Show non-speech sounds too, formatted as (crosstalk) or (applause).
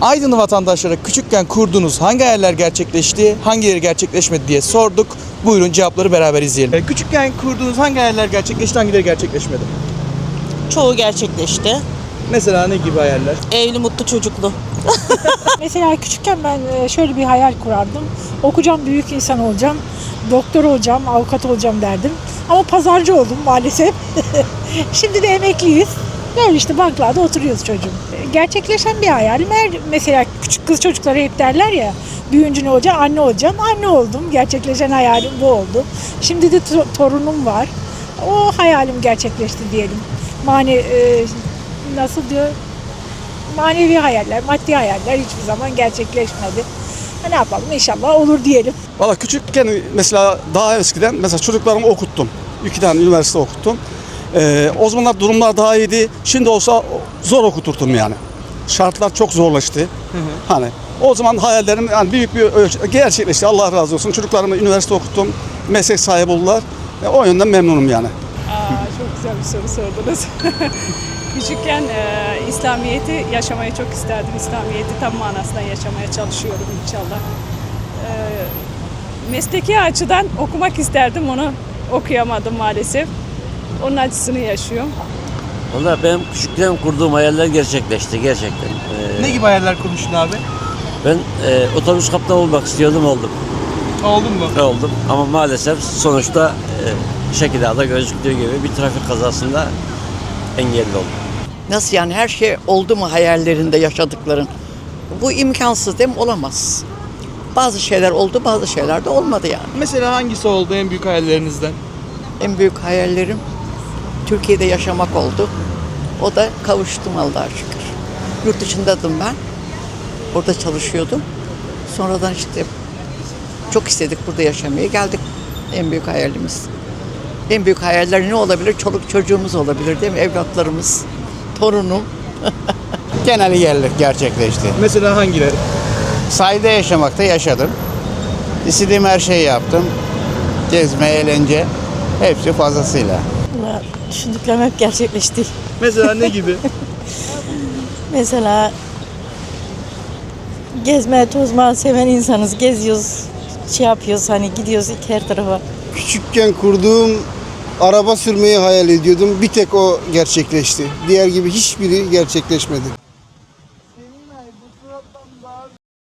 Aydınlı vatandaşlara küçükken kurduğunuz hangi hayaller gerçekleşti, hangileri gerçekleşmedi diye sorduk. Buyurun cevapları beraber izleyelim. E, küçükken kurduğunuz hangi hayaller gerçekleşti, hangileri gerçekleşmedi? Çoğu gerçekleşti. Mesela ne gibi hayaller? Evli, mutlu, çocuklu. (laughs) (laughs) Mesela küçükken ben e, şöyle bir hayal kurardım. Okuyacağım, büyük insan olacağım, doktor olacağım, avukat olacağım derdim. Ama pazarcı oldum maalesef. (laughs) Şimdi de emekliyiz. Böyle işte banklarda oturuyoruz çocuğum. E, Gerçekleşen bir hayalim. Her, mesela küçük kız çocukları hep derler ya, büyüyünce ne olacağım? Anne olacağım. Anne oldum. Gerçekleşen hayalim bu oldu. Şimdi de to- torunum var. O hayalim gerçekleşti diyelim. Mane, e, nasıl diyor? manevi hayaller, maddi hayaller hiçbir zaman gerçekleşmedi. Ne yapalım inşallah olur diyelim. Valla küçükken mesela daha eskiden mesela çocuklarımı okuttum. İki tane üniversite okuttum. Ee, o zamanlar durumlar daha iyiydi. Şimdi olsa zor okuturdum yani. Şartlar çok zorlaştı. Hani o zaman hayallerim yani büyük bir gerçekleşti. Allah razı olsun. Çocuklarımı üniversite okuttum. Meslek sahibi oldular. E, o yönden memnunum yani. Aa, çok güzel bir soru sordunuz. (laughs) Küçükken e, İslamiyet'i yaşamayı çok isterdim. İslamiyet'i tam manasında yaşamaya çalışıyorum inşallah. E, mesleki açıdan okumak isterdim onu okuyamadım maalesef. Onun acısını yaşıyorum. Valla benim küçükken kurduğum hayaller gerçekleşti gerçekten. Ee, Ne gibi hayaller kurmuştun abi? Ben e, otobüs kaptanı olmak istiyordum oldum. Oldun mu? Oldum ama maalesef sonuçta e, şekilde gözüktüğü gibi bir trafik kazasında engelli oldum. Nasıl yani her şey oldu mu hayallerinde yaşadıkların? Bu imkansız değil mi? Olamaz. Bazı şeyler oldu, bazı şeyler de olmadı yani. Mesela hangisi oldu en büyük hayallerinizden? En büyük hayallerim Türkiye'de yaşamak oldu. O da kavuştum Allah'a şükür. Yurt dışındaydım ben. Orada çalışıyordum. Sonradan işte çok istedik burada yaşamayı. Geldik en büyük hayalimiz. En büyük hayaller ne olabilir? Çoluk çocuğumuz olabilir değil mi? Evlatlarımız, torunum. (laughs) genel yerler gerçekleşti. Mesela hangileri? Sahilde yaşamakta yaşadım. İstediğim her şeyi yaptım. Gezme, eğlence hepsi fazlasıyla. Valla düşündüklerim hep gerçekleşti. Mesela ne gibi? (laughs) Mesela gezme, tozma seven insanız. Geziyoruz, şey yapıyoruz hani gidiyoruz her tarafa. Küçükken kurduğum araba sürmeyi hayal ediyordum. Bir tek o gerçekleşti. Diğer gibi hiçbiri gerçekleşmedi.